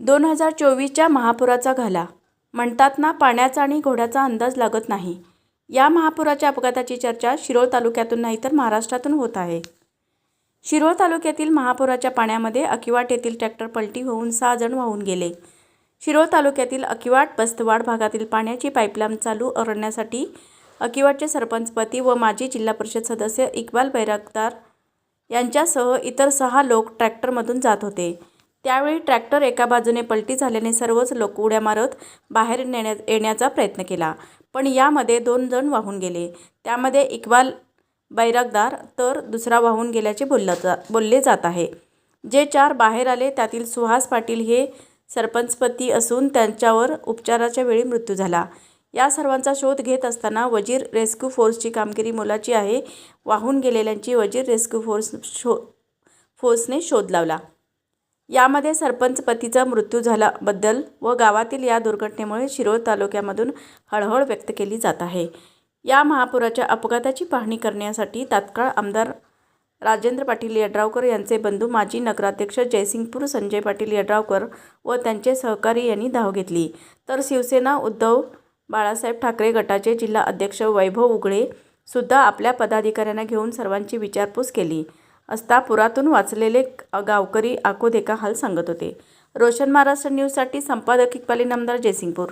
दोन हजार चोवीसच्या महापुराचा घाला. म्हणतात ना पाण्याचा आणि घोड्याचा अंदाज लागत नाही. या महापुराच्या अपघाताची चर्चा शिरोळ तालुक्यातून नाही तर महाराष्ट्रातून होत आहे. शिरोळ तालुक्यातील महापुराच्या पाण्यामध्ये अकिवाट येथील ट्रॅक्टर पलटी होऊन सहा जण वाहून गेले. शिरोळ तालुक्यातील अकिवाट बस्तवाड भागातील पाण्याची पाईपलाईन चालू करण्यासाठी अकिवाटचे सरपंचपती व माजी जिल्हा परिषद सदस्य इक्बाल बैरागदार यांच्यासह इतर सहा लोक ट्रॅक्टरमधून जात होते. त्यावेळी ट्रॅक्टर एका बाजूने पलटी झाल्याने सर्वच लोक उड्या मारत बाहेर नेण्या येण्याचा प्रयत्न केला. पण यामध्ये दोन जण वाहून गेले. त्यामध्ये इक्बाल बैरागदार तर दुसरा वाहून गेल्याचे बोललं जा बोलले जात आहे. जे चार बाहेर आले त्यातील सुहास पाटील हे सरपंचपती असून त्यांच्यावर उपचाराच्या वेळी मृत्यू झाला. या सर्वांचा शोध घेत असताना वजीर रेस्क्यू फोर्सची कामगिरी मोलाची आहे. वाहून गेलेल्यांची वजीर रेस्क्यू फोर्स शो फोर्सने शोध लावला. यामध्ये सरपंच पतीचा मृत्यू झाल्याबद्दल व गावातील या दुर्घटनेमुळे शिरोळ तालुक्यामधून हळहळ व्यक्त केली जात आहे. या महापुराच्या अपघाताची पाहणी करण्यासाठी तात्काळ आमदार राजेंद्र पाटील यड्रावकर यांचे बंधू माजी नगराध्यक्ष जयसिंगपूर संजय पाटील यड्रावकर व त्यांचे सहकारी यांनी धाव घेतली. तर शिवसेना उद्धव बाळासाहेब ठाकरे गटाचे जिल्हा अध्यक्ष वैभव उगळे सुद्धा आपल्या पदाधिकाऱ्यांना घेऊन सर्वांची विचारपूस केली. असता पुरातून वाचलेले गावकरी आकोदेका हाल सांगत होते. रोशन महाराष्ट्र न्यूजसाठी संपादक इक्बाली नामदार जयसिंगपूर.